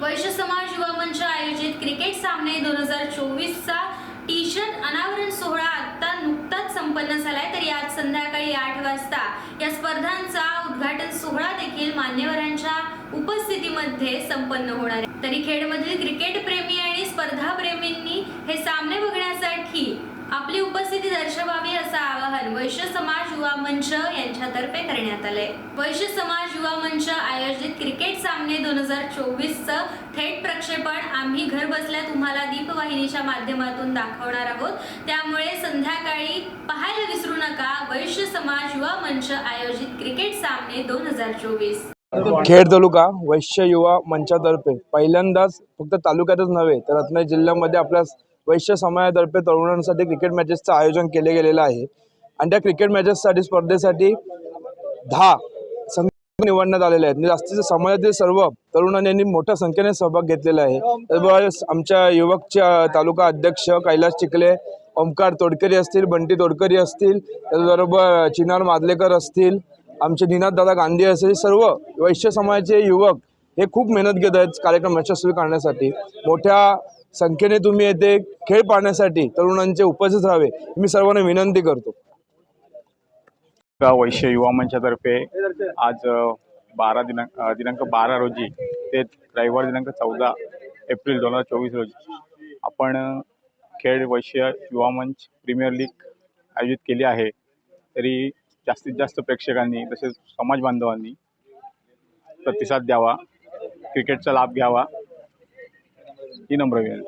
वैश्य समाज युवा मंच आयोजित क्रिकेट सामने दोन हजार चोवीसचा टी शर्ट अनावरण सोहळा आता नुकताच संपन्न झालाय तर आज संध्याकाळी आठ वाजता या स्पर्धांचा उद्घाटन सोहळा देखील मान्यवरांच्या उपस्थितीमध्ये संपन्न होणार आहे. तरी खेडमधील क्रिकेट प्रेमी आणि स्पर्धा प्रेमींनी हे सामने बघण्यासाठी आपली उपस्थिती दर्शवावी असं आवाहन वैश्य समाज युवा मंच यांच्यातर्फे करण्यात आलंय. वैश्य समाज युवा मंच आयोजित क्रिकेट सामने दोन हजार चोवीसचं थेट प्रक्षेपण आम्ही घर बसल्या तुम्हाला दीपवाहिनीच्या माध्यमातून दाखवणार आहोत. त्यामुळे संध्याकाळी पाहायला विसरू नका वैश्य समाज युवा मंच आयोजित क्रिकेट सामने दोन हजार चोवीस. खेड तालुका वैश्य युवा मंचातर्फे पहिल्यांदाच फक्त तालुक्यातच नव्हे तर रत्नागिरी जिल्ह्यामध्ये आपल्या वैश्य समाजातर्फे तरुणांसाठी क्रिकेट मॅचेसचं आयोजन केले गेलेलं आहे. आणि त्या क्रिकेट मॅचेससाठी स्पर्धेसाठी दहा संघ निवडण्यात आलेले आहेत. म्हणजे आणि जास्तीत समाजातील सर्व तरुणांनी यांनी मोठ्या संख्येने सहभाग घेतलेला आहे. त्याचबरोबर आमच्या युवकच्या तालुका अध्यक्ष कैलास चिखले ओमकार तोडकरी असतील बंटी तोडकरी असतील त्याचबरोबर चिनार मादलेकर असतील आमचे दादा गांधी असेल सर्व वैश्य समाजाचे युवक हे खूप मेहनत घेत आहेत कार्यक्रम यशस्वी करण्यासाठी. मोठ्या संख्येने तुम्ही येथे खेळ पाहण्यासाठी तरुणांचे उपस्थित राहावे मी सर्वांना विनंती करतो. का वैश्य युवा मंचातर्फे आज बारा दिनांक दिनांक बारा रोजी ते रविवार दिनांक चौदा एप्रिल दोन हजार चोवीस रोजी आपण खेळ वैश्य युवा मंच प्रीमियर लीग आयोजित केली आहे. तरी जास्तीत जास्त प्रेक्षकांनी तसेच समाज बांधवांनी प्रतिसाद द्यावा क्रिकेटचा लाभ घ्यावा ही नम्र विनंती.